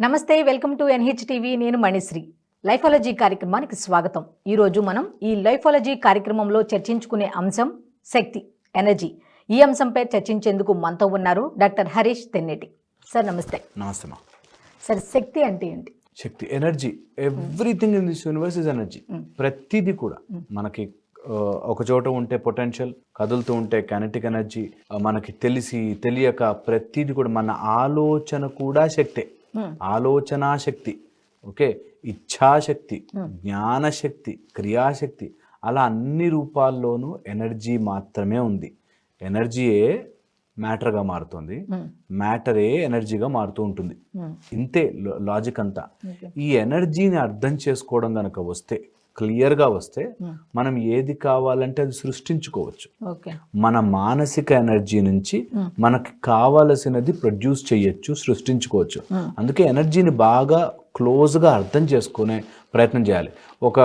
నమస్తే welcome to NH TV నేను మణిశ్రీ. లైఫాలజీ కార్యక్రమానికి స్వాగతం. ఈరోజు మనం ఈ లైఫాలజీ కార్యక్రమంలో చర్చించుకునే అంశం శక్తి ఎనర్జీ. ఈ అంశంపై చర్చించేందుకు మనతో ఉన్నారు డాక్టర్ హరీష్ తెన్నేటి. సార్ నమస్తే. నమస్తే సార్ శక్తి అంటే ఏంటి? శక్తి energy. Everything in this universe is energy. ప్రతిదీ కూడా. మనకి ఒక చోట ఉంటే పొటెన్షియల్ కదులుతూ ఉంటే కైనటిక్ ఎనర్జీ మనకి తెలిసి తెలియక ప్రతిదీ కూడా మన ఆలోచన కూడా శక్తే. ఆలోచనా శక్తి ఓకే? ఇచ్ఛాశక్తి జ్ఞానశక్తి క్రియాశక్తి అలా అన్ని రూపాల్లోనూ ఎనర్జీ మాత్రమే ఉంది. ఎనర్జీయే మ్యాటర్గా మారుతుంది. మ్యాటరే ఎనర్జీగా మారుతూ ఉంటుంది. ఇంతే లాజిక్ అంతా. ఈ ఎనర్జీని అర్థం చేసుకోవడం కనుక వస్తే క్లియర్గా వస్తే మనం ఏది కావాలంటే అది సృష్టించుకోవచ్చు. మన మానసిక ఎనర్జీ నుంచి మనకి కావలసినది ప్రొడ్యూస్ చేయొచ్చు సృష్టించుకోవచ్చు. అందుకే ఎనర్జీని బాగా క్లోజ్గా అర్థం చేసుకునే ప్రయత్నం చేయాలి. ఒక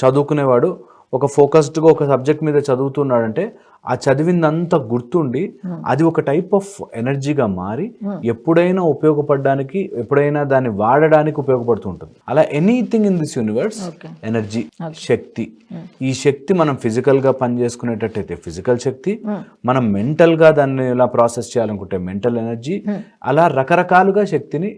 చదువుకునేవాడు ఒక ఫోకస్డ్గా ఒక సబ్జెక్ట్ మీద చదువుతున్నాడంటే ఆ చదివిందంతా గుర్తుండి అది ఒక టైప్ ఆఫ్ ఎనర్జీగా మారి ఎప్పుడైనా ఉపయోగపడడానికి ఎప్పుడైనా దాన్ని వాడడానికి ఉపయోగపడుతుంటుంది. అలా anything in this universe energy శక్తి. ఈ శక్తి మనం ఫిజికల్గా పని చేసుకునేటట్టయితే ఫిజికల్ శక్తి మనం మెంటల్గా దాన్ని ఇలా ప్రాసెస్ చేయాలనుకుంటే మెంటల్ ఎనర్జీ అలా రకరకాలుగా శక్తిని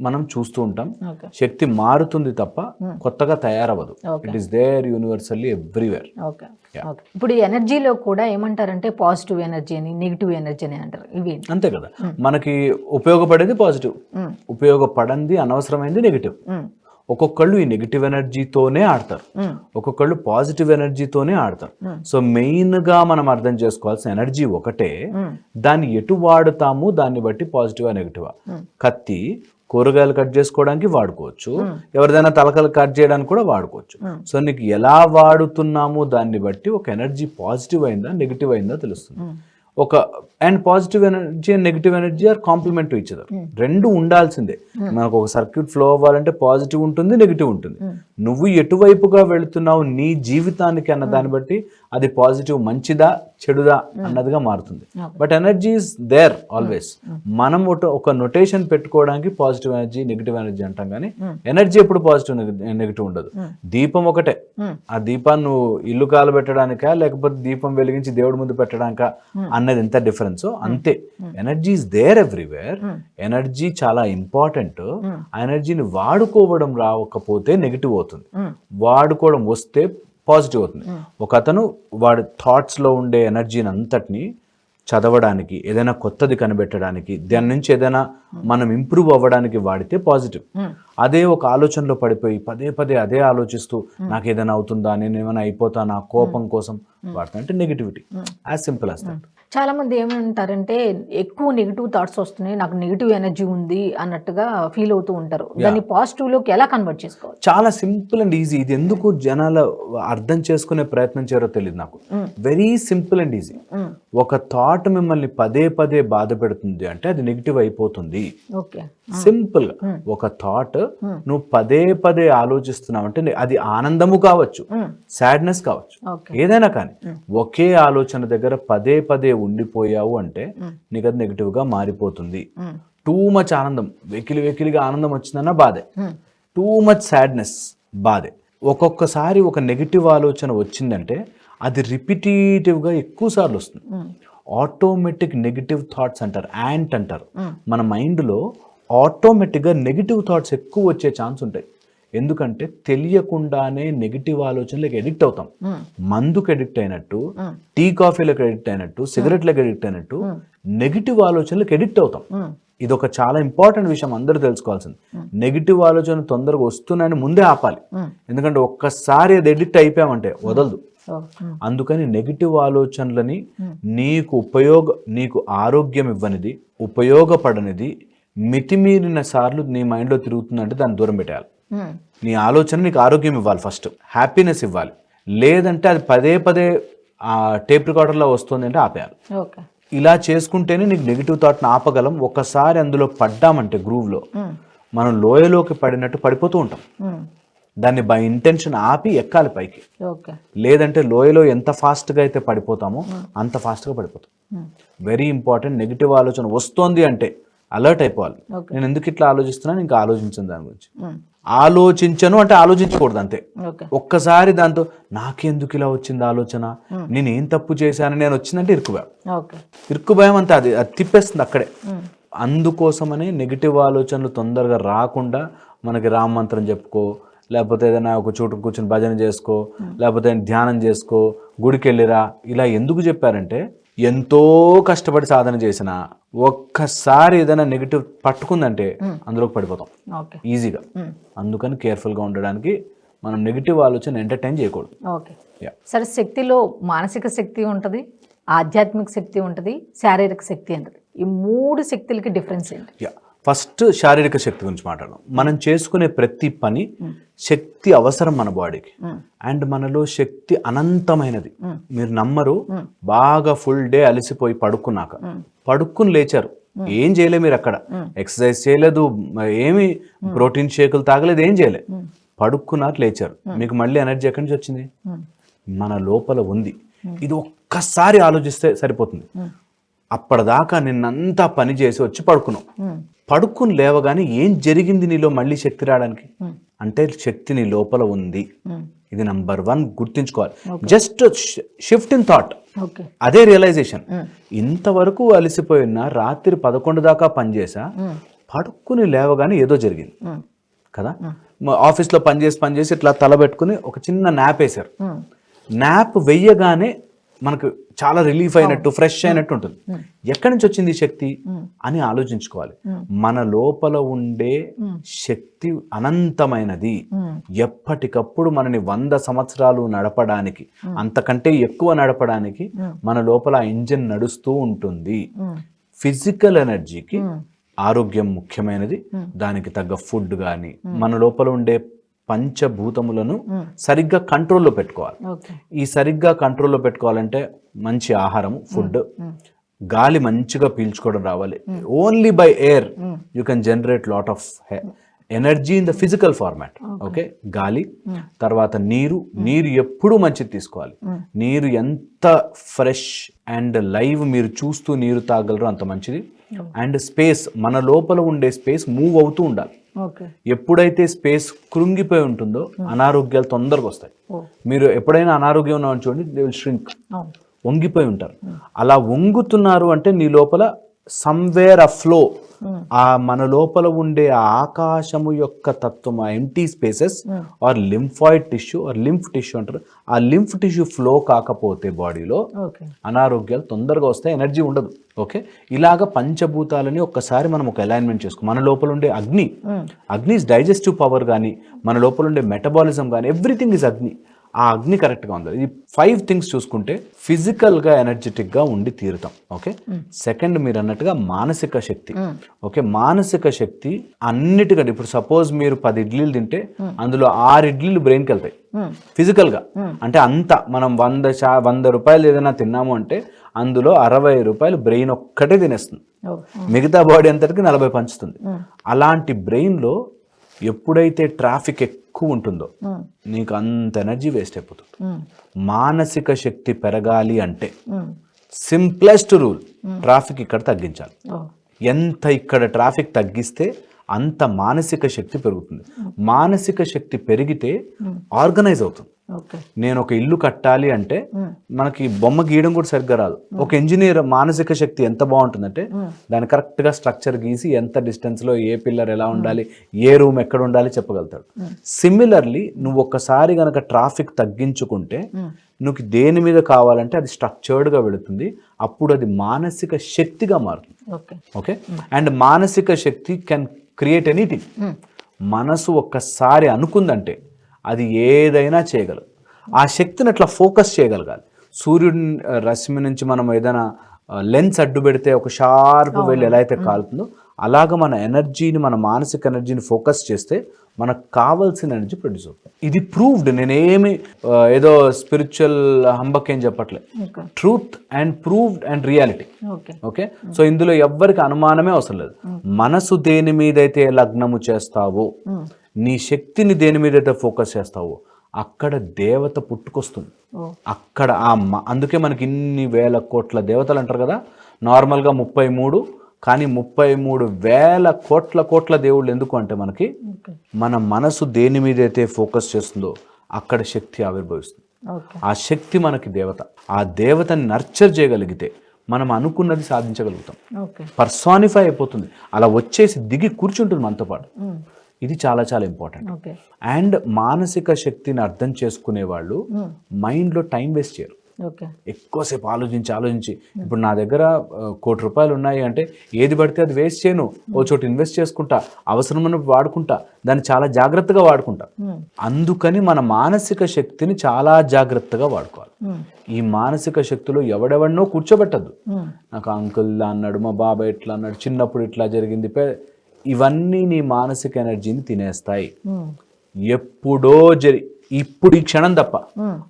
మనం చూస్తూ ఉంటాం. శక్తి మారుతుంది తప్ప కొత్తగా తయారవ్వదు. It is there universally everywhere ఇప్పుడు ఈ ఎనర్జీలో కూడా ఏమంటారంటే పాజిటివ్ ఎనర్జీ అని నెగిటివ్ ఎనర్జీ అని అంటారు. ఇవి? అంతే కదా. మనకి ఉపయోగపడేది పాజిటివ్. ఉపయోగపడంది అనవసరమైంది నెగిటివ్. ఒక్కొక్కళ్ళు ఈ నెగిటివ్ ఎనర్జీతోనే ఆడతారు. ఒక్కొక్కళ్ళు పాజిటివ్ ఎనర్జీతోనే ఆడతారు. సో మెయిన్గా మనం అర్థం చేసుకోవాల్సిన ఎనర్జీ ఒకటే. దాన్ని ఎటు వాడుతాము? దాన్ని బట్టి పాజిటివా నెగిటివా? కత్తి కూరగాయలు కట్ చేసుకోవడానికి వాడుకోవచ్చు. ఎవరిదైనా తలకలు కట్ చేయడానికి కూడా వాడుకోవచ్చు. సో నీకు ఎలా వాడుతున్నాము దాన్ని బట్టి ఒక ఎనర్జీ పాజిటివ్ అయిందా నెగిటివ్ అయిందా తెలుస్తుంది. ఒక and positive energy and negative energy are complement each other రెండు ఉండాల్సిందే. మనకు ఒక సర్క్యూట్ ఫ్లో అవ్వాలంటే పాజిటివ్ ఉంటుంది నెగిటివ్ ఉంటుంది. నువ్వు ఎటువైపుగా వెళుతున్నావు నీ జీవితానికి అన్న దాన్ని బట్టి అది పాజిటివ్ మంచిదా చెడుదా అన్నదిగా మారుతుంది. But energy is there always మనం ఒక- నొటేషన్ పెట్టుకోవడానికి పాజిటివ్ ఎనర్జీ నెగిటివ్ ఎనర్జీ అంటాం కానీ ఎనర్జీ ఎప్పుడు పాజిటివ్ నెగిటివ్ ఉండదు. దీపం ఒకటే. ఆ దీపాన్ని నువ్వు ఇల్లు కాలబెట్టడానికా లేకపోతే దీపం వెలిగించి దేవుడి ముందు పెట్టడానికా అన్నది ఎంత డిఫరెన్స్ అంతే. Energy is there everywhere energy చాలా ఇంపార్టెంట్ ఆ ఎనర్జీని వాడుకోవడం రావకపోతే నెగిటివ్ అవుతుంది. వాడుకోవడం వస్తే పాజిటివ్ అవుతుంది. ఒక అతను వాడి థాట్స్లో ఉండే ఎనర్జీని అంతటిని చదవడానికి ఏదైనా కొత్తది కనిపెట్టడానికి దాని నుంచి ఏదైనా మనం ఇంప్రూవ్ అవ్వడానికి వాడితే పాజిటివ్ అదే ఒక ఆలోచనలో పడిపోయి పదే పదే అదే ఆలోచిస్తూ నాకు ఏదైనా అవుతుందా నేను ఏమైనా అయిపోతానా కోపం కోసం వాడతా అంటే negativity as simple as that చాలా మంది ఏమంటారంటే ఎక్కువ నెగిటివ్ థాట్స్ వస్తున్నాయి నాకు నెగిటివ్ ఎనర్జీ ఉంది అన్నట్టుగా ఫీల్ అవుతూ ఉంటారు. దాన్ని పాజిటివ్లోకి ఎలా కన్వర్ట్ చేసుకోవాలి చాలా సింపుల్ అండ్ ఈజీ ఇది ఎందుకు జనాలు అర్థం చేసుకునే ప్రయత్నం చేయరో తెలియదు నాకు. వెరీ సింపుల్ అండ్ ఈజీ ఒక థాట్ మిమ్మల్ని పదే పదే బాధ పెడుతుంది అంటే అది నెగిటివ్ అయిపోతుంది. ఓకే. సింపుల్గా. ఒక థాట్ నువ్వు పదే పదే ఆలోచిస్తున్నావు అంటే అది ఆనందము కావచ్చు సాడ్నెస్ కావచ్చు. ఏదైనా కానీ ఒకే ఆలోచన దగ్గర పదే పదే ఉండిపోయావు అంటే నీకు అది నెగిటివ్గా మారిపోతుంది. టూ మచ్ ఆనందం వెకిలి వెకిలిగా ఆనందం వచ్చిందన్న బాధే. టూ మచ్ సాడ్నెస్ బాధే. ఒక్కొక్కసారి ఒక నెగిటివ్ ఆలోచన వచ్చిందంటే అది రిపిటేటివ్గా ఎక్కువ సార్లు వస్తుంది. ఆటోమేటిక్ నెగిటివ్ థాట్స్ అంటారు యాంట్ అంటారు. మన మైండ్లో ఆటోమేటిక్గా నెగిటివ్ థాట్స్ ఎక్కువ వచ్చే ఛాన్స్ ఉంటాయి. ఎందుకంటే తెలియకుండానే నెగిటివ్ ఆలోచనలకు ఎడిక్ట్ అవుతాం. మందుకు ఎడిక్ట్ అయినట్టు టీ కాఫీలకు ఎడిక్ట్ అయినట్టు సిగరెట్లకు ఎడిక్ట్ అయినట్టు నెగిటివ్ ఆలోచనలకు ఎడిక్ట్ అవుతాం. ఇది ఒక చాలా ఇంపార్టెంట్ విషయం అందరూ తెలుసుకోవాల్సింది. నెగిటివ్ ఆలోచన తొందరగా వస్తున్నాయని ముందే ఆపాలి. ఎందుకంటే ఒక్కసారి అది ఎడిక్ట్ అయిపోయామంటే వదలదు. అందుకని నెగిటివ్ ఆలోచనలని నీకు ఉపయోగ నీకు ఆరోగ్యం ఇవ్వనిది ఉపయోగపడనిది మితిమీరిన సార్లు నీ మైండ్లో తిరుగుతుందంటే దాన్ని దూరం పెట్టేయాలి. నీ ఆలోచన నీకు ఆరోగ్యం ఇవ్వాలి ఫస్ట్ హ్యాపీనెస్ ఇవ్వాలి. లేదంటే అది పదే పదే ఆ టేప్ రికార్డర్లో వస్తుంది అంటే ఆపేయాలి. ఇలా చేసుకుంటేనే నీకు నెగిటివ్ థాట్ని ఆపగలం. ఒక్కసారి అందులో పడ్డామంటే గ్రూవ్లో మనం లోయలోకి పడినట్టు పడిపోతూ ఉంటాం. దాన్ని బై ఇంటెన్షన్ ఆపి ఎక్కాలి పైకి. లేదంటే లోయలో ఎంత ఫాస్ట్గా అయితే పడిపోతామో అంత ఫాస్ట్గా పడిపోతాం. వెరీ ఇంపార్టెంట్ నెగిటివ్ ఆలోచన వస్తోంది అంటే అలర్ట్ అయిపోవాలి. నేను ఎందుకు ఇట్లా ఆలోచిస్తున్నాను ఇంకా ఆలోచించను దాని గురించి. ఆలోచించను అంటే ఆలోచించకూడదు అంతే. ఒక్కసారి దాంతో నాకెందుకు ఇలా వచ్చింది ఆలోచన? నేను ఏం తప్పు చేశాను? నేను వచ్చిందంటే ఇరుకుభయం ఓకే. ఇరుకుభయం అంతే అది అది తిప్పేస్తుంది అక్కడే. అందుకోసమనే నెగిటివ్ ఆలోచనలు తొందరగా రాకుండా మనకి రామ మంత్రం చెప్పుకో లేకపోతే ఏదైనా ఒక చోటు కూర్చొని భజన చేసుకో లేకపోతే ధ్యానం చేసుకో గుడికి వెళ్ళిరా ఇలా ఎందుకు చెప్పారంటే ఎంతో కష్టపడి సాధన చేసిన ఒక్కసారి ఏదైనా నెగిటివ్ పట్టుకుందంటే అందులోకి పడిపోతాం. ఓకే. ఈజీగా అందుకని కేర్ఫుల్గా ఉండడానికి మనం నెగిటివ్ ఆలోచన ఎంటర్టైన్ చేయకూడదు. ఓకే. యా సరే శక్తిలో మానసిక శక్తి ఉంటుంది ఆధ్యాత్మిక శక్తి ఉంటుంది శారీరక శక్తి ఉంటుంది. ఈ మూడు శక్తులకి డిఫరెన్స్ ఏంటి? యా ఫస్ట్ శారీరక శక్తి గురించి మాట్లాడడం మనం చేసుకునే ప్రతి పని శక్తి అవసరం మన బాడీకి. అండ్ మనలో శక్తి అనంతమైనది. మీరు నమ్మరు మ్మ్. బాగా ఫుల్ డే అలసిపోయి పడుకున్నాక. మ్మ్. పడుకుని లేచారు. ఏం చేయలే మీరు అక్కడ. ఎక్సర్సైజ్ చేయలేదు ఏమి ప్రోటీన్ షేకులు తాగలేదు ఏం చేయలే. పడుకున్నారు లేచారు. మీకు మళ్ళీ ఎనర్జీ ఎక్కడి నుంచి వచ్చింది? మన లోపల ఉంది. ఇది ఒక్కసారి ఆలోచిస్తే సరిపోతుంది. అప్పటిదాకా నిన్నంతా పని చేసి వచ్చి పడుకున్నావు. ఉమ్, పడుకుని లేవగానే ఏం జరిగింది నీలో మళ్ళీ శక్తి రావడానికి. అంటే శక్తి నీ లోపల ఉంది. ఇది నంబర్ వన్ గుర్తుంచుకోవాలి. Just shift in thought. అదే రియలైజేషన్. ఇంతవరకు అలసిపోయినా రాత్రి పదకొండు దాకా పనిచేసా పడుకుని లేవగానే ఏదో జరిగింది. కదా? ఆఫీస్లో పనిచేసి పనిచేసి ఇట్లా తల పెట్టుకుని ఒక చిన్న నాప్ వేశారు. నాప్ వెయ్యగానే మనకు చాలా రిలీఫ్ అయినట్టు ఫ్రెష్ అయినట్టు ఉంటుంది. ఎక్కడి నుంచి వచ్చింది శక్తి? అని ఆలోచించుకోవాలి. మన లోపల ఉండే శక్తి అనంతమైనది. ఎప్పటికప్పుడు మనని వంద సంవత్సరాలు నడపడానికి అంతకంటే ఎక్కువ నడపడానికి మన లోపల ఇంజిన్ నడుస్తూ ఉంటుంది. ఫిజికల్ ఎనర్జీకి ఆరోగ్యం ముఖ్యమైనది. దానికి తగ్గ ఫుడ్ కానీ మన లోపల ఉండే పంచభూతములను సరిగ్గా కంట్రోల్లో పెట్టుకోవాలి. ఈ సరిగ్గా కంట్రోల్లో పెట్టుకోవాలంటే మంచి ఆహారం ఫుడ్. గాలి మంచిగా పీల్చుకోవడం రావాలి. Only by air you can generate lot of energy in the physical format okay. గాలి. తర్వాత నీరు. నీరు ఎప్పుడూ మంచిది తీసుకోవాలి. నీరు ఎంత ఫ్రెష్ అండ్ లైవ్ మీరు చూస్తూ నీరు తాగలరో అంత మంచిది. అండ్ స్పేస్ మన లోపల ఉండే స్పేస్ మూవ్ అవుతూ ఉండాలి. ఎప్పుడైతే స్పేస్ కృంగిపోయి ఉంటుందో అనారోగ్యాలు తొందరగా వస్తాయి. మీరు ఎప్పుడైనా అనారోగ్యం ఉన్నామని చూడండి దే విల్ ష్రింక్ వంగిపోయి ఉంటారు. అలా వంగుతున్నారు అంటే నీ లోపల సమ్వేర్ ఫ్లో ఆ మన లోపల ఉండే ఆకాశము యొక్క తత్వం ఆ empty spaces are lymphoid tissue or lymph tissue అంటారు. ఆ లింఫ్ టిష్యూ ఫ్లో కాకపోతే బాడీలో అనారోగ్యాలు తొందరగా వస్తాయి ఎనర్జీ ఉండదు. ఓకే ఇలాగ పంచభూతాలని ఒక్కసారి మనం ఒక అలైన్మెంట్ చేసుకో మన లోపల ఉండే అగ్ని అగ్ని ఇస్ డైజెస్టివ్ పవర్ కానీ మన లోపల ఉండే మెటబాలిజం కానీ ఎవ్రీథింగ్ ఇస్ అగ్ని. ఆ అగ్ని కరెక్ట్గా ఉంది. ఈ ఫైవ్ థింగ్స్ చూసుకుంటే ఫిజికల్గా ఎనర్జెటిక్గా ఉండి తీరుతాం. ఓకే? సెకండ్ మీరు అన్నట్టుగా మానసిక శక్తి. ఓకే? మానసిక శక్తి అన్నిటికంటే ఇప్పుడు సపోజ్ మీరు పది ఇడ్లీలు తింటే అందులో ఆరు ఇడ్లీలు బ్రెయిన్కి వెళ్తాయి. ఫిజికల్గా. అంటే అంత మనం వంద శా వంద రూపాయలు ఏదైనా తిన్నాము అంటే అందులో అరవై రూపాయలు బ్రెయిన్ ఒక్కటే తినేస్తుంది. మిగతా బాడీ అంతటికి నలభై పంచుతుంది. అలాంటి బ్రెయిన్లో ఎప్పుడైతే ట్రాఫిక్ ఎక్కువ ఉంటుందో నీకు అంత ఎనర్జీ వేస్ట్ అయిపోతుంది. మానసిక శక్తి పెరగాలి అంటే సింప్లెస్ట్ రూల్ ట్రాఫిక్ ఇక్కడ తగ్గించాలి. ఎంత ఇక్కడ ట్రాఫిక్ తగ్గిస్తే అంత మానసిక శక్తి పెరుగుతుంది. మానసిక శక్తి పెరిగితే ఆర్గనైజ్ అవుతుంది. నేను ఒక ఇల్లు కట్టాలి అంటే మనకి బొమ్మ గీయడం కూడా సరిగ్గా రాదు. ఒక ఇంజనీర్ మానసిక శక్తి ఎంత బాగుంటుందంటే దాని కరెక్ట్గా స్ట్రక్చర్ గీసి ఎంత డిస్టెన్స్లో ఏ పిల్లర్ ఎలా ఉండాలి ఏ రూమ్ ఎక్కడ ఉండాలి చెప్పగలుగుతాడు. సిమిలర్లీ నువ్వు ఒక్కసారి గనక ట్రాఫిక్ తగ్గించుకుంటే నువ్వు దేని మీద కావాలంటే అది స్ట్రక్చర్డ్గా వెళుతుంది. అప్పుడు అది మానసిక శక్తిగా మారుతుంది. ఓకే. ఓకే? అండ్ మానసిక శక్తి కెన్ క్రియేట్ ఎనీథింగ్ మనసు ఒక్కసారి అనుకుందంటే అది ఏదైనా చేయగలదు. ఆ శక్తిని అట్లా ఫోకస్ చేయగలగాలి. సూర్యుడి రశ్మి నుంచి మనం ఏదైనా లెన్స్ అడ్డు పెడితే ఒక షార్ప్ వెళ్ళి ఎలా అయితే కాలుతుందో అలాగ మన ఎనర్జీని మన మానసిక ఎనర్జీని ఫోకస్ చేస్తే మనకు కావాల్సిన ఎనర్జీ ప్రొడ్యూస్ అవుతుంది. ఇది ప్రూవ్డ్. నేనేమి ఏదో స్పిరిచువల్ హంబక్ చెప్పట్లే. Truth and proved and reality. Okay. Okay? So ఇందులో ఎవ్వరికి అనుమానమే అవసరం లేదు. మనసు దేని మీదైతే లగ్నము చేస్తావో నీ శక్తిని దేని మీదైతే ఫోకస్ చేస్తావో అక్కడ దేవత పుట్టుకొస్తుంది. అక్కడ ఆ అందుకే మనకి ఇన్ని వేల కోట్ల దేవతలు అంటారు కదా నార్మల్గా ముప్పై మూడు కానీ ముప్పై మూడు వేల కోట్ల కోట్ల దేవుళ్ళు ఎందుకు అంటే మనకి మన మనసు దేని మీద అయితే ఫోకస్ చేస్తుందో అక్కడ శక్తి ఆవిర్భవిస్తుంది. ఆ శక్తి మనకి దేవత ఆ దేవతని నర్చర్ చేయగలిగితే మనం అనుకున్నది సాధించగలుగుతాం. పర్సానిఫై అయిపోతుంది. అలా వచ్చేసి దిగి కూర్చుంటుంది మనతో పాటు. ఇది చాలా చాలా ఇంపార్టెంట్ అండ్ మానసిక శక్తిని అర్థం చేసుకునే వాళ్ళు మైండ్లో టైం వేస్ట్ చేయరు. ఎక్కువసేపు ఆలోచించి ఆలోచించి. ఇప్పుడు నా దగ్గర కోటి రూపాయలు ఉన్నాయి అంటే ఏది పడితే అది వేస్ట్ చేయను. ఓ చోట ఇన్వెస్ట్ చేసుకుంటా అవసరమైనప్పుడు వాడుకుంటా దాన్ని చాలా జాగ్రత్తగా వాడుకుంటా. అందుకని మన మానసిక శక్తిని చాలా జాగ్రత్తగా వాడుకోవాలి. ఈ మానసిక శక్తిలో ఎవడెవడినో కూర్చోబెట్టద్దు. నాకు అంకుల్ అన్నాడు మా బాబాయ్ ఇట్లా అన్నాడు చిన్నప్పుడు ఇట్లా జరిగింది ఇవన్నీ నీ మానసిక ఎనర్జీని తినేస్తాయి. ఎప్పుడో జరి ఇప్పుడు ఈ క్షణం తప్ప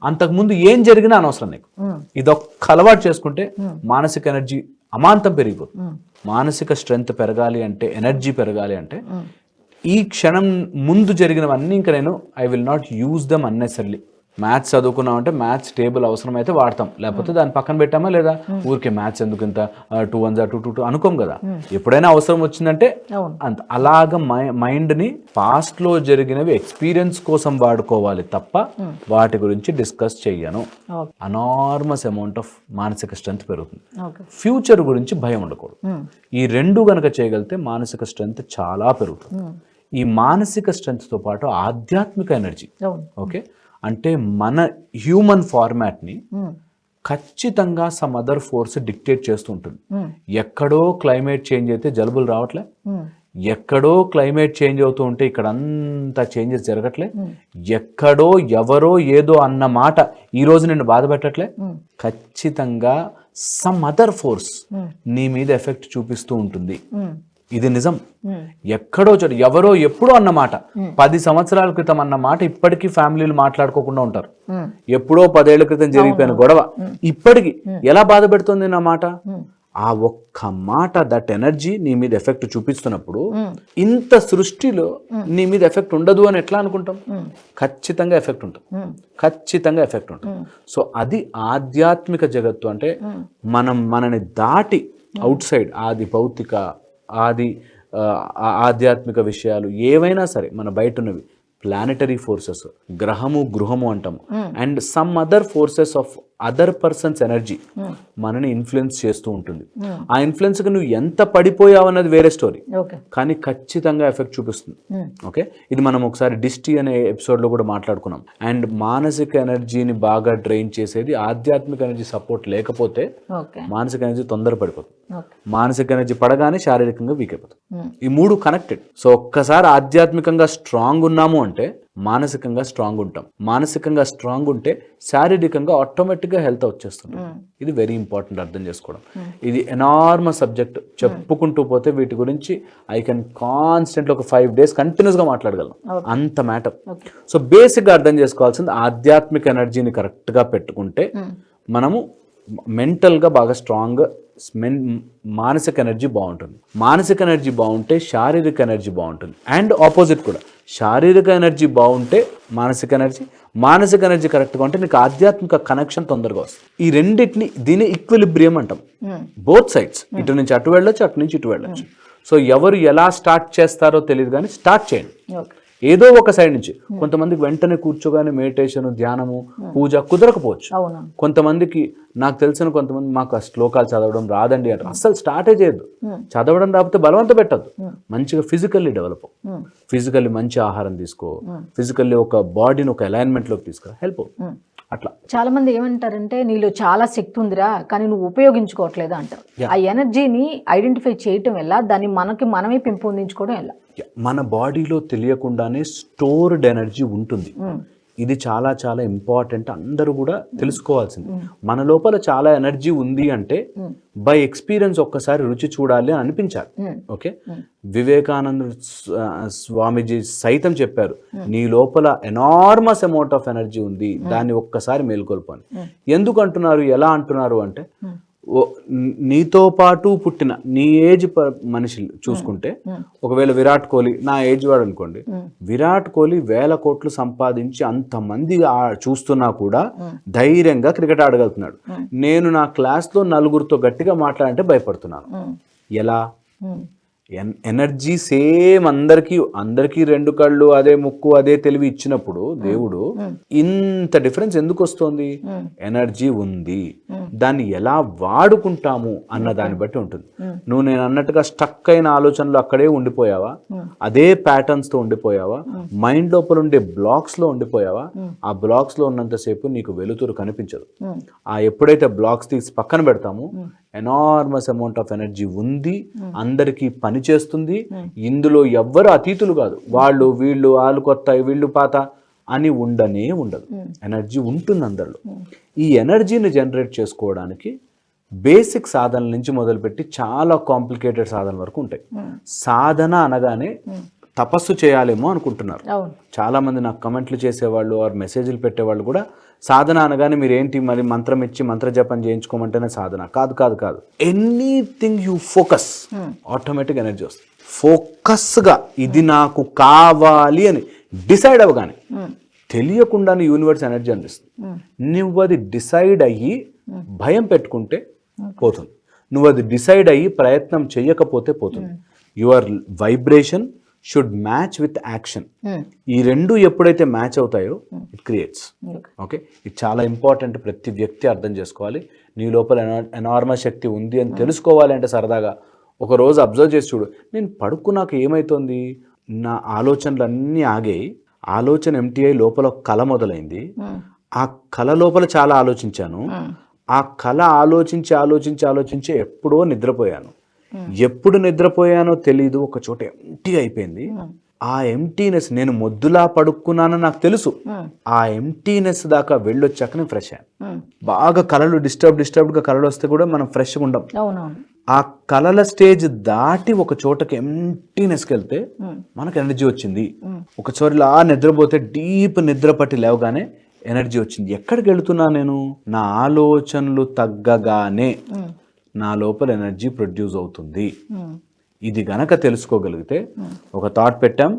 అంతకుముందు ఏం జరిగినా అనవసరం నీకు. ఇదొక్క అలవాటు చేసుకుంటే మానసిక ఎనర్జీ అమాంతం పెరిగిపోతుంది మానసిక స్ట్రెంగ్త్ పెరగాలి అంటే ఎనర్జీ పెరగాలి అంటే ఈ క్షణం ముందు జరిగినవన్నీ ఇంకా నేను I will not use them unnecessarily. Maths చదువుకున్నాం అంటే మ్యాథ్స్ టేబుల్ అవసరమైతే వాడతాం. లేకపోతే దాన్ని పక్కన పెట్టామా లేదా? ఊరికే మ్యాథ్స్ ఎందుకు ఇంత టూ వన్ జా టూ టూ టూ అనుకోం కదా. ఎప్పుడైనా అవసరం వచ్చిందంటే. అంత అలాగ మైండ్ని పాస్ట్లో జరిగినవి ఎక్స్పీరియన్స్ కోసం వాడుకోవాలి తప్ప వాటి గురించి డిస్కస్ చెయ్యను. ఓకే. అనార్మస్ అమౌంట్ ఆఫ్ మానసిక స్ట్రెంత్ పెరుగుతుంది. ఫ్యూచర్ గురించి భయం ఉండకూడదు. ఈ రెండు గనక చేయగలిగితే మానసిక స్ట్రెంత్ చాలా పెరుగుతుంది. ఈ మానసిక స్ట్రెంగ్త్తో పాటు ఆధ్యాత్మిక ఎనర్జీ ఓకే? అంటే మన హ్యూమన్ ఫార్మాట్ని ఖచ్చితంగా సమ్ అదర్ ఫోర్స్ డిక్టేట్ చేస్తూ ఉంటుంది. ఎక్కడో క్లైమేట్ చేంజ్ అయితే జలుబులు రావట్లే. ఎక్కడో క్లైమేట్ చేంజ్ అవుతూ ఉంటే ఇక్కడ అంతా చేంజెస్ జరగట్లే ఎక్కడో ఎవరో ఏదో అన్న మాట ఈ రోజు నిన్ను బాధ పెట్టట్లే. ఖచ్చితంగా సమ్ అదర్ ఫోర్స్ నీ మీద ఎఫెక్ట్ చూపిస్తూ ఉంటుంది. ఇది నిజం. ఎక్కడో చోట ఎవరో ఎప్పుడో అన్నమాట పది సంవత్సరాల క్రితం అన్న మాట ఇప్పటికీ ఫ్యామిలీలు మాట్లాడుకోకుండా ఉంటారు. ఎప్పుడో పదేళ్ళ క్రితం జరిగిపోయిన గొడవ. ఇప్పటికి ఎలా బాధ పెడుతుంది నా మాట? ఆ ఒక్క మాట దట్ ఎనర్జీ నీ మీద ఎఫెక్ట్ చూపిస్తున్నప్పుడు ఇంత సృష్టిలో నీ మీద ఎఫెక్ట్ ఉండదు అని ఎట్లా అనుకుంటాం? ఖచ్చితంగా ఎఫెక్ట్ ఉంటుంది. ఖచ్చితంగా ఎఫెక్ట్ ఉంటుంది. సో అది ఆధ్యాత్మిక జగత్తు అంటే మనం మనని దాటి అవుట్ సైడ్ ఆది భౌతిక ఆది ఆధ్యాత్మిక విషయాలు ఏవైనా సరే మన బయట ఉన్నవి ప్లానెటరీ ఫోర్సెస్ గ్రహము గృహము అంటాము. And some other forces of other persons energy మనని ఇన్ఫ్లుయెన్స్ చేస్తూ ఉంటుంది. ఆ ఇన్ఫ్లుయెన్స్కి నువ్వు ఎంత పడిపోయావు అన్నది వేరే స్టోరీ. కానీ ఖచ్చితంగా ఎఫెక్ట్ చూపిస్తుంది. ఓకే? ఇది మనం ఒకసారి డిస్టీ అనే ఎపిసోడ్లో కూడా మాట్లాడుకున్నాం. అండ్ మానసిక ఎనర్జీని బాగా డ్రైన్ చేసేది ఆధ్యాత్మిక ఎనర్జీ సపోర్ట్ లేకపోతే మానసిక ఎనర్జీ తొందర పడిపోతుంది. మానసిక ఎనర్జీ పడగానే శారీరకంగా వీక్ అయిపోతుంది ఈ మూడు కనెక్టెడ్ సో ఒక్కసారి ఆధ్యాత్మికంగా స్ట్రాంగ్ ఉన్నాము అంటే మానసికంగా స్ట్రాంగ్ ఉంటాం. మానసికంగా స్ట్రాంగ్ ఉంటే శారీరకంగా ఆటోమేటిక్గా హెల్త్ వచ్చేస్తుంది. ఇది వెరీ ఇంపార్టెంట్ అర్థం చేసుకోవడం. ఇది ఎనార్మస్ సబ్జెక్ట్ చెప్పుకుంటూ పోతే వీటి గురించి ఐ కెన్ కాన్స్టెంట్ ఒక ఫైవ్ డేస్ కంటిన్యూస్గా మాట్లాడగలను. అంత మ్యాటర్ సో బేసిక్గా అర్థం చేసుకోవాల్సింది ఆధ్యాత్మిక ఎనర్జీని కరెక్ట్గా పెట్టుకుంటే మనము మెంటల్గా బాగా స్ట్రాంగ్ మెన్ మానసిక ఎనర్జీ బాగుంటుంది. మానసిక ఎనర్జీ బాగుంటే శారీరక ఎనర్జీ బాగుంటుంది. అండ్ ఆపోజిట్ కూడా. శారీరక ఎనర్జీ బాగుంటే మానసిక ఎనర్జీ మానసిక ఎనర్జీ కరెక్ట్గా ఉంటే నీకు ఆధ్యాత్మిక కనెక్షన్ తొందరగా వస్తుంది. ఈ రెండింటిని దీని ఈక్విలిబ్రియం అంటాం. బోత్ సైడ్స్ ఇటు నుంచి అటు వెళ్ళొచ్చు అటు నుంచి ఇటు వెళ్ళొచ్చు. సో ఎవరు ఎలా స్టార్ట్ చేస్తారో తెలియదు కానీ స్టార్ట్ చేయండి. ఓకే ఏదో ఒక సైడ్ నుంచి. కొంతమందికి వెంటనే కూర్చోగానే మెడిటేషన్ ధ్యానము పూజ కుదరకపోవచ్చు. కొంతమందికి నాకు తెలిసిన కొంతమంది మాకు ఆ శ్లోకాలు చదవడం రాదండి అంటారు. అస్సలు స్టార్టే చేయొద్దు. చదవడం రాకపోతే బలవంత పెట్టద్దు. మంచిగా ఫిజికల్లీ డెవలప్ ఫిజికల్లీ మంచి ఆహారం తీసుకో. ఫిజికల్లీ ఒక బాడీని ఒక అలైన్మెంట్లోకి తీసుకో హెల్ప్ అట్లా. చాలా మంది ఏమంటారంటే నీలో చాలా శక్తి ఉందిరా కానీ నువ్వు ఉపయోగించుకోవట్లేదు అంటారు. ఆ ఎనర్జీని ఐడెంటిఫై చేయటం ఎలా దాన్ని మనకి మనమే పెంపొందించుకోవడం ఎలా? మన బాడీలో తెలియకుండానే స్టోర్డ్ ఎనర్జీ ఉంటుంది. ఇది చాలా చాలా ఇంపార్టెంట్. అందరూ కూడా తెలుసుకోవాల్సింది. మన లోపల చాలా ఎనర్జీ ఉంది అంటే బై ఎక్స్పీరియన్స్ ఒక్కసారి రుచి చూడాలి అని అనిపించాలి. ఓకే? వివేకానంద స్వామీజీ సైతం చెప్పారు నీ లోపల ఎనార్మస్ అమౌంట్ ఆఫ్ ఎనర్జీ ఉంది. దాన్ని ఒక్కసారి మేల్కొల్పని ఎందుకు అంటున్నారు ఎలా అంటున్నారు అంటే నీతో పాటు పుట్టిన నీ ఏజ్ ప- మనిషి చూసుకుంటే ఒకవేళ విరాట్ కోహ్లీ నా ఏజ్ వాడు అనుకోండి విరాట్ కోహ్లీ వేల కోట్లు సంపాదించి అంతమంది చూస్తున్నా కూడా ధైర్యంగా క్రికెట్ ఆడగలుగుతున్నాడు. నేను నా క్లాస్లో నలుగురితో గట్టిగా మాట్లాడంటే భయపడుతున్నాను. ఎలా? ఎన్ ఎనర్జీ సేమ్ అందరికీ అందరికీ రెండు కళ్ళు అదే ముక్కు అదే తెలివి ఇచ్చినప్పుడు దేవుడు ఇంత డిఫరెన్స్ ఎందుకు వస్తుంది ఎనర్జీ ఉంది. దాన్ని ఎలా వాడుకుంటాము అన్న దాన్ని బట్టి ఉంటుంది. నువ్వు నేను అన్నట్టుగా స్టక్ అయిన ఆలోచనలు అక్కడే ఉండిపోయావా? అదే ప్యాటర్న్స్తో ఉండిపోయావా మైండ్ లోపల ఉండే బ్లాక్స్లో ఉండిపోయావా ఆ బ్లాక్స్లో ఉన్నంతసేపు నీకు వెలుతురు కనిపించదు. ఆ ఎప్పుడైతే బ్లాక్స్ తీసి పక్కన పెడతామో ఎనార్మస్ అమౌంట్ ఆఫ్ ఎనర్జీ ఉంది. అందరికీ పని చేస్తుంది ఇందులో ఎవ్వరు అతీతులు కాదు. వాళ్ళు వీళ్ళు వాళ్ళు కొత్త వీళ్ళు పాత అని ఉండనే ఉండదు. ఎనర్జీ ఉంటుంది అందరిలో. ఈ ఎనర్జీని జనరేట్ చేసుకోవడానికి బేసిక్ సాధనల నుంచి మొదలుపెట్టి చాలా కాంప్లికేటెడ్ సాధన వరకు ఉంటాయి. సాధన అనగానే తపస్సు చేయాలేమో అనుకుంటున్నారు. అవును. చాలా మంది నాకు కమెంట్లు చేసేవాళ్ళు ఆర్ మెసేజ్లు పెట్టేవాళ్ళు కూడా సాధన అనగానే మీరు ఏంటి మరి మంత్రం ఇచ్చి మంత్ర జపం చేయించుకోమంటేనే సాధన. కాదు కాదు కాదు. Anything you focus automatic energy వస్తుంది. ఫోకస్గా ఇది నాకు కావాలి అని డిసైడ్ అవ్వగానే తెలియకుండానే యూనివర్స్ ఎనర్జీ అందిస్తుంది. నువ్వు అది డిసైడ్ అయ్యి భయం పెట్టుకుంటే పోతుంది. నువ్వు అది డిసైడ్ అయ్యి ప్రయత్నం చేయకపోతే పోతుంది. Your vibration should match with action ఈ రెండు ఎప్పుడైతే మ్యాచ్ అవుతాయో ఇట్ క్రియేట్స్ ఓకే. ఇది చాలా ఇంపార్టెంట్ ప్రతి వ్యక్తి అర్థం చేసుకోవాలి. నీ లోపల ఎనార్మస్ శక్తి ఉంది అని తెలుసుకోవాలి అంటే సరదాగా. ఒక రోజు అబ్జర్వ్ చేసి చూడు నేను పడుకున్నాక ఏమవుతుంది నా ఆలోచనలు అన్నీ ఆగాయి ఆలోచన ఎంటీఐ లోపల కళ మొదలైంది. ఉమ్, ఆ కళ లోపల చాలా ఆలోచించాను. ఉమ్, ఆ కళ ఆలోచించి ఆలోచించి ఆలోచించి ఎప్పుడో నిద్రపోయాను. ఎప్పుడు నిద్రపోయానో తెలీదు ఒక చోట ఎంటీ అయిపోయింది. ఆ ఎంటీనెస్ నేను మొద్దులా పడుకున్నానని నాకు తెలుసు. ఆ ఎంటీనెస్ దాకా వెళ్ళొచ్చాక నేను ఫ్రెష్ అయ్యాను. బాగా కళలు డిస్టర్బ్ డిస్టర్బ్డ్గా కళలు వస్తే కూడా మనం ఫ్రెష్గా ఉండం. ఆ కళల స్టేజ్ దాటి ఒక చోటకి ఎంటీనెస్కి వెళ్తే మనకు ఎనర్జీ వచ్చింది. ఒక చోరులా నిద్రపోతే డీప్ నిద్ర పట్టి లేవగానే ఎనర్జీ వచ్చింది. ఎక్కడికి వెళుతున్నా నేను? నా ఆలోచనలు తగ్గగానే. నా లోపల ఎనర్జీ ప్రొడ్యూస్ అవుతుంది. ఉమ్, ఇది గనక తెలుసుకోగలిగితే ఒక థాట్ పెట్టాం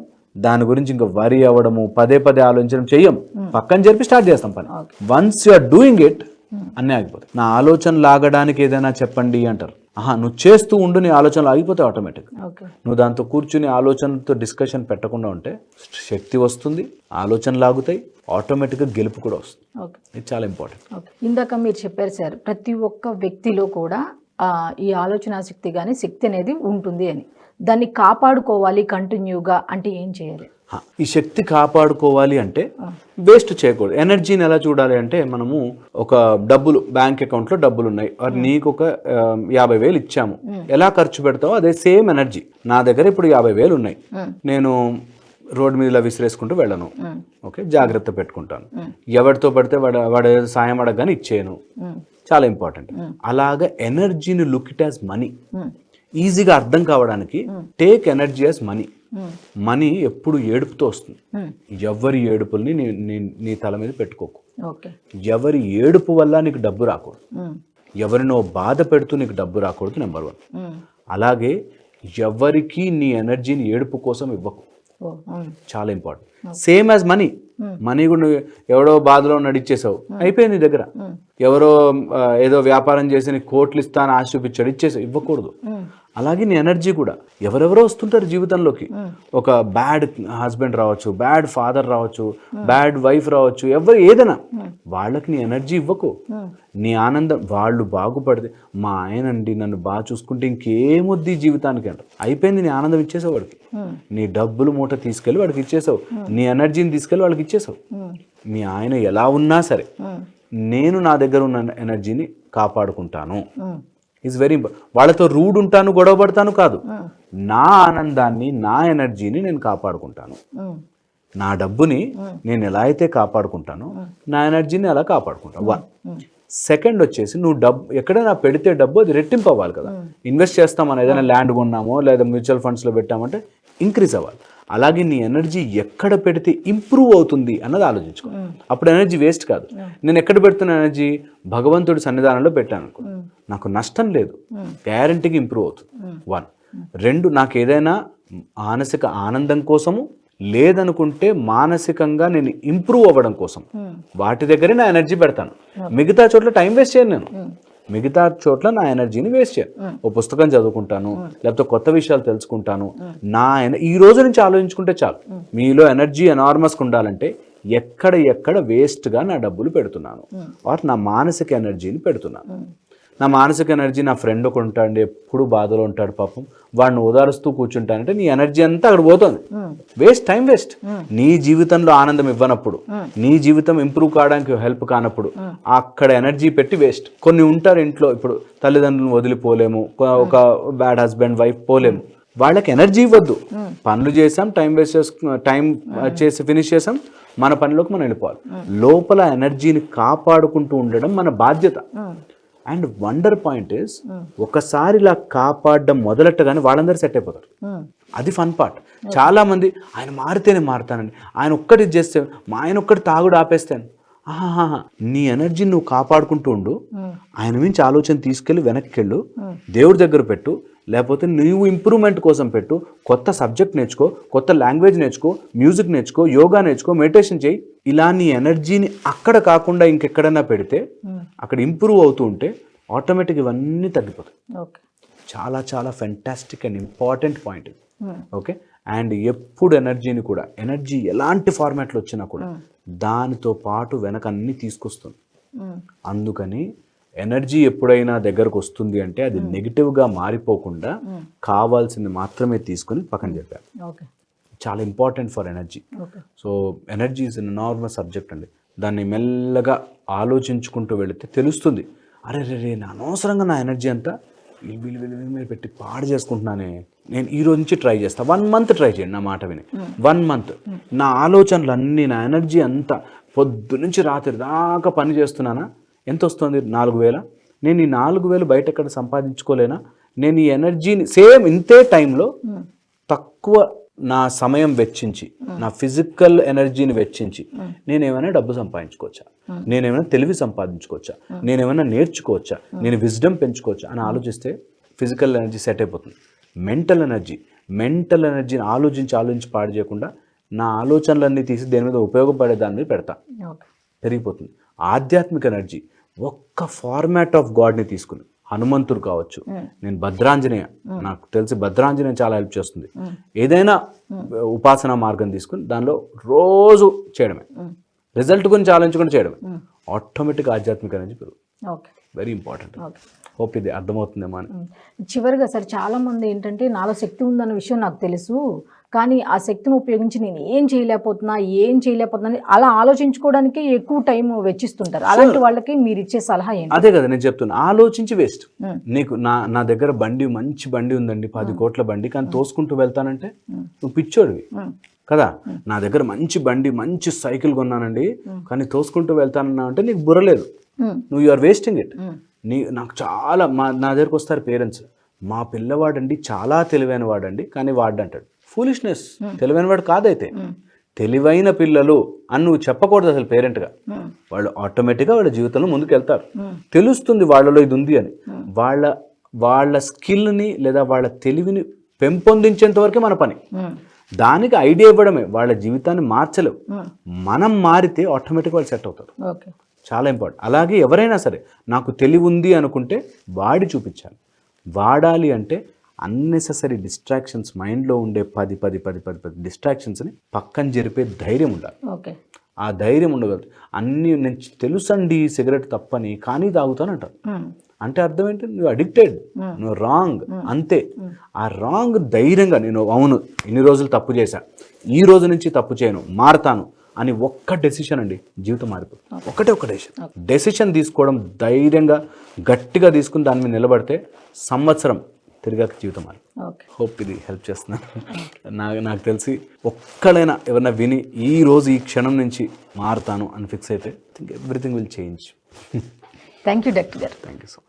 దాని గురించి ఇంకా వరి అవ్వడము పదే పదే ఆలోచించడం చెయ్యం. పక్కన చెప్పి స్టార్ట్ చేస్తాం పని. Once you are doing it అన్నీ ఆగిపోతాయి. నా ఆలోచన లాగడానికి ఏదైనా చెప్పండి అంటారు. ఆహా నువ్వు చేస్తూ ఉండు నీ ఆలోచనలు ఆగిపోతాయి ఆటోమేటిక్ నువ్వు దాంతో కూర్చుని ఆలోచనతో డిస్కషన్ పెట్టకుండా ఉంటే శక్తి వస్తుంది ఆలోచన లాగుతాయి ఆటోమేటిక్గా గెలుపు కూడా వస్తుంది. ఇది చాలా ఇంపార్టెంట్ ఇందాక మీరు చెప్పారు సార్ ప్రతి ఒక్క వ్యక్తిలో కూడా ఈ ఆలోచన శక్తి కానీ శక్తి అనేది ఉంటుంది అని. దాన్ని కాపాడుకోవాలి కంటిన్యూగా అంటే ఏం చేయాలి? ఈ శక్తి కాపాడుకోవాలి అంటే వేస్ట్ చేయకూడదు. ఎనర్జీని ఎలా చూడాలి అంటే మనము ఒక డబ్బులు బ్యాంక్ అకౌంట్లో డబ్బులు ఉన్నాయి నీకు ఒక యాభై వేలు ఇచ్చాము. ఎలా ఖర్చు పెడతావో అదే సేమ్ ఎనర్జీ. నా దగ్గర ఇప్పుడు యాభై వేలు ఉన్నాయి. నేను రోడ్డు మీద ఇలా విసిరేసుకుంటూ వెళ్ళను. ఓకే జాగ్రత్త పెట్టుకుంటాను. ఎవరితో పడితే వాడు వాడు సాయం అడగగానే ఇచ్చేయను. చాలా ఇంపార్టెంట్ అలాగా ఎనర్జీని లుక్ ఇట్ యాజ్ మనీ. ఈజీగా అర్థం కావడానికి take energy as money. Money ఎప్పుడు ఏడుపుతో వస్తుంది. ఎవరి ఏడుపుల్ని నీ తల మీద పెట్టుకోకు. ఎవరి ఏడుపు వల్ల నీకు డబ్బు రాకూడదు. ఎవరినో బాధ పెడుతూ నీకు డబ్బు రాకూడదు నెంబర్ వన్. అలాగే ఎవరికి నీ ఎనర్జీని ఏడుపు కోసం ఇవ్వకు. చాలా important same as money money కూడా ఎవడో బాధలో నడిచేసావు అయిపోయింది దగ్గర. ఎవరో ఏదో వ్యాపారం చేసి కోట్లు ఇస్తాను ఆశ చూపించాడు. ఇచ్చేసావు ఇవ్వకూడదు. అలాగే నీ ఎనర్జీ కూడా. ఎవరెవరో వస్తుంటారు జీవితంలోకి. ఒక బ్యాడ్ హస్బెండ్ రావచ్చు బ్యాడ్ ఫాదర్ రావచ్చు బ్యాడ్ వైఫ్ రావచ్చు ఎవరు ఏదైనా. వాళ్ళకి నీ ఎనర్జీ ఇవ్వకు. నీ ఆనందం వాళ్ళు బాగుపడితే మా ఆయనండి నన్ను బాగా చూసుకుంటే ఇంకేమొద్ది జీవితానికి అంట అయిపోయింది నీ ఆనందం ఇచ్చేసావు వాడికి. నీ డబ్బులు మూట తీసుకెళ్ళి వాడికి ఇచ్చేసావు. నీ ఎనర్జీని తీసుకెళ్ళి వాళ్ళకి ఇచ్చేసావు. మీ ఆయన ఎలా ఉన్నా సరే నేను నా దగ్గర ఉన్న ఎనర్జీని కాపాడుకుంటాను. ఈజ్ వెరీ వాళ్ళతో రూడ్ ఉంటాను గొడవ పడతాను కాదు. నా ఆనందాన్ని నా ఎనర్జీని నేను కాపాడుకుంటాను. నా డబ్బుని నేను ఎలా అయితే కాపాడుకుంటానో నా ఎనర్జీని అలా కాపాడుకుంటాను? వన్ సెకండ్ వచ్చేసి నువ్వు డబ్బు ఎక్కడైనా పెడితే డబ్బు అది రెట్టింపు అవ్వాలి కదా. ఇన్వెస్ట్ చేస్తాం మనం ఏదైనా ల్యాండ్ కొన్నామో లేదా మ్యూచువల్ ఫండ్స్లో పెట్టామంటే ఇంక్రీజ్ అవ్వాలి. అలాగే నీ ఎనర్జీ ఎక్కడ పెడితే ఇంప్రూవ్ అవుతుంది అన్నది ఆలోచించుకో. అప్పుడు ఎనర్జీ వేస్ట్ కాదు. నేను ఎక్కడ పెడుతున్న ఎనర్జీ? భగవంతుడి సన్నిధానంలో పెట్టాను అనుకో. నాకు నష్టం లేదు. గ్యారంటీగా ఇంప్రూవ్ అవుతుంది. వన్ రెండు నాకు ఏదైనా మానసిక ఆనందం కోసము లేదనుకుంటే మానసికంగా నేను ఇంప్రూవ్ అవ్వడం కోసం. వాటి దగ్గరే నా ఎనర్జీ పెడతాను. మిగతా చోట్ల టైం వేస్ట్ చేయను నేను. మిగతా చోట్ల నా ఎనర్జీని వేస్ట్ చేయను ఓ పుస్తకం చదువుకుంటాను లేకపోతే కొత్త విషయాలు తెలుసుకుంటాను. నా ఈ రోజు నుంచి ఆలోచించుకుంటే చాలు. మీలో ఎనర్జీ ఎనార్మస్గా ఉండాలంటే ఎక్కడ ఎక్కడ వేస్ట్గా నా డబ్బులు పెడుతున్నాను. ఆర్ నా మానసిక ఎనర్జీని పెడుతున్నాను. నా మానసిక ఎనర్జీ నా ఫ్రెండ్ ఒక ఉంటాడు ఎప్పుడు బాధలో ఉంటాడు పాపం. వాడిని ఓదారుస్తూ కూర్చుంటానంటే నీ ఎనర్జీ అంతా అక్కడ పోతుంది. Waste time waste. నీ జీవితంలో ఆనందం ఇవ్వనప్పుడు నీ జీవితం ఇంప్రూవ్ కావడానికి హెల్ప్ కానప్పుడు అక్కడ ఎనర్జీ పెట్టి వేస్ట్. కొన్ని ఉంటారు ఇంట్లో ఇప్పుడు తల్లిదండ్రులను వదిలిపోలేము ఒక- బ్యాడ్ హస్బెండ్ వైఫ్ పోలేము. వాళ్ళకి ఎనర్జీ ఇవ్వద్దు. పనులు చేసాం టైం వేస్ట్ చేసుకు టైం చేసి ఫినిష్ చేసాం మన పనిలోకి మనం వెళ్ళిపోవాలి. లోపల ఎనర్జీని కాపాడుకుంటూ ఉండడం మన బాధ్యత. అండ్ వండర్ పాయింట్ ఇస్ ఒకసారి ఇలా కాపాడడం మొదలెట్టగానే వాళ్ళందరూ సెట్ అయిపోతారు. అది ఫన్ పార్ట్. చాలా మంది ఆయన మారితేనే మారుతానండి. ఆయన ఒక్కటి చేస్తే మా ఆయన ఒక్కటి తాగుడు ఆపేస్తాను నీ ఎనర్జీ నువ్వు కాపాడుకుంటూ ఉండు. ఆయన మించి ఆలోచన తీసుకెళ్ళి వెనక్కి వెళ్ళు దేవుడి దగ్గర పెట్టు. లేకపోతే నువ్వు ఇంప్రూవ్మెంట్ కోసం పెట్టు. కొత్త సబ్జెక్ట్ నేర్చుకో కొత్త లాంగ్వేజ్ నేర్చుకో మ్యూజిక్ నేర్చుకో యోగా నేర్చుకో మెడిటేషన్ చేయి. ఇలా నీ ఎనర్జీని అక్కడ కాకుండా ఇంకెక్కడన్నా పెడితే అక్కడ ఇంప్రూవ్ అవుతూ ఉంటే ఆటోమేటిక్ ఇవన్నీ తగ్గిపోతాయి. ఓకే. చాలా చాలా ఫెంటాస్టిక్ అండ్ ఇంపార్టెంట్ పాయింట్ ఇది. ఓకే? అండ్ ఎప్పుడు ఎనర్జీని కూడా ఎనర్జీ ఎలాంటి ఫార్మాట్లో వచ్చినా కూడా దానితో పాటు వెనక అన్ని తీసుకొస్తుంది అందుకని ఎనర్జీ ఎప్పుడైనా దగ్గరకు వస్తుంది అంటే అది నెగిటివ్గా మారిపోకుండా కావాల్సింది మాత్రమే తీసుకుని పక్కన చెప్పారు. ఓకే. చాలా important for energy. So energy is normal subject అండి. దాన్ని మెల్లగా ఆలోచించుకుంటూ వెళితే తెలుస్తుంది. అరే రే రే నా అనవసరంగా నా ఎనర్జీ అంతా వీళ్ళు వీళ్ళు మీద పెట్టి పాడు చేసుకుంటున్నానే. నేను ఈ రోజు నుంచి ట్రై చేస్తా. వన్ మంత్ ట్రై చేయండి నా మాట విని. వన్ మంత్ నా ఆలోచనలు అన్నీ నా ఎనర్జీ అంతా పొద్దు నుంచి రాత్రి దాకా పని చేస్తున్నానా? ఎంత వస్తుంది? నాలుగు వేల? నేను ఈ నాలుగు వేలు బయట ఎక్కడ సంపాదించుకోలేనా? నేను ఈ ఎనర్జీని సేమ్ ఇంతే టైంలో తక్కువ నా సమయం వెచ్చించి నా ఫిజికల్ ఎనర్జీని వెచ్చించి నేనేమైనా డబ్బు సంపాదించుకోవచ్చా? నేనేమైనా తెలివి సంపాదించుకోవచ్చా? నేనేమైనా నేర్చుకోవచ్చా? నేను విజ్డమ్ పెంచుకోవచ్చా? అని ఆలోచిస్తే ఫిజికల్ ఎనర్జీ సెట్ అయిపోతుంది. మెంటల్ ఎనర్జీ మెంటల్ ఎనర్జీని ఆలోచించి ఆలోచించి పాడు చేయకుండా నా ఆలోచనలన్నీ తీసి దేని మీద ఉపయోగపడే దాని మీద పెడతా. పెరిగిపోతుంది. ఆధ్యాత్మిక ఎనర్జీ ఒక్క ఫార్మాట్ ఆఫ్ గాడ్ని తీసుకుని హనుమంతుడు కావచ్చు. నేను భద్రాంజనేయ నాకు తెలిసి భద్రాంజనేయ చాలా హెల్ప్ చేస్తుంది. ఏదైనా ఉపాసన మార్గం తీసుకుని దానిలో రోజు చేయడమే. రిజల్ట్ గురించి ఆలోచించకుండా చేయడమే. ఆటోమేటిక్ ఆధ్యాత్మిక పెరుగుతుంది okay. Very important okay. Hope ఇది అర్థమవుతుందేమో అని. చివరిగా సార్ చాలా మంది ఏంటంటే నాలో శక్తి ఉందన్న విషయం నాకు తెలుసు. కానీ ఆ శక్తిని ఉపయోగించి నేను ఏం చేయలేకపోతున్నా ఏం చేయలేకపోతున్నా అలా ఆలోచించుకోవడానికి ఎక్కువ టైం వెచ్చిస్తుంటారు. అలాంటి వాళ్ళకి మీరు ఇచ్చే సలహా ఏంటి? అదే కదా నేను చెప్తున్నా. ఆలోచించి వేస్ట్. నీకు నా నా దగ్గర బండి మంచి బండి ఉందండి పది కోట్ల బండి కానీ తోసుకుంటూ వెళ్తానంటే నువ్వు పిచ్చోడివి. కదా? నా దగ్గర మంచి బండి మంచి సైకిల్ కొన్నానండి కానీ తోసుకుంటూ వెళ్తానన్నా అంటే నీకు బుర్రలేదు. నువ్వు యు ఆర్ వేస్టింగ్ ఇట్. నీ నాకు చాలా మా నా దగ్గరకు వస్తారు పేరెంట్స్. మా పిల్లవాడండి చాలా తెలివైన వాడండి కానీ వాడంటాడు. ఫూలిష్నెస్ తెలివైన వాడు కాదైతే. తెలివైన పిల్లలు అని నువ్వు చెప్పకూడదు అసలు పేరెంట్గా. వాళ్ళు ఆటోమేటిక్గా వాళ్ళ జీవితంలో ముందుకు వెళ్తారు తెలుస్తుంది వాళ్ళలో ఇది ఉంది అని. వాళ్ళ వాళ్ళ స్కిల్ని లేదా వాళ్ళ తెలివిని పెంపొందించేంత వరకే మన పని. దానికి ఐడియా ఇవ్వడమే. వాళ్ళ జీవితాన్ని మార్చలేవు. మనం మారితే ఆటోమేటిక్గా వాళ్ళు సెట్ అవుతారు. ఓకే. చాలా ఇంపార్టెంట్. అలాగే ఎవరైనా సరే నాకు తెలివి ఉంది అనుకుంటే వాడి చూపించాలి. వాడాలి అంటే అన్నెసెసరీ డిస్ట్రాక్షన్స్ మైండ్లో ఉండే పది పది పది పది పది డిస్ట్రాక్షన్స్ని పక్కన జరిపే ధైర్యం ఉండాలి. ఓకే. ఆ ధైర్యం ఉండగలదు అన్నీ నేను తెలుసండి సిగరెట్ తప్పని కానీ తాగుతానంటారు. అంటే అర్థం ఏంటి? నువ్వు అడిక్టెడ్ నువ్వు రాంగ్ అంతే. ఆ రాంగ్ ధైర్యంగా నేను అవును ఇన్ని రోజులు తప్పు చేశా. ఈ రోజు నుంచి తప్పు చేయను మారతాను అని ఒక్క డెసిషన్ అండి జీవితం మారిపోతుంది ఒకటే ఒక డెసిషన్ డెసిషన్ తీసుకోవడం ధైర్యంగా గట్టిగా తీసుకుని దాని మీద నిలబడితే సంవత్సరం తిరిగాక జీవితం ఓకే. హోప్ ఇది హెల్ప్ చేస్తున్నాను నాకు నాకు తెలిసి ఒక్కడైనా ఎవరైనా విని ఈ రోజు ఈ క్షణం నుంచి మారుతాను అని ఫిక్స్ అయితే think everything will change thank you doctor గారు. Thank you so much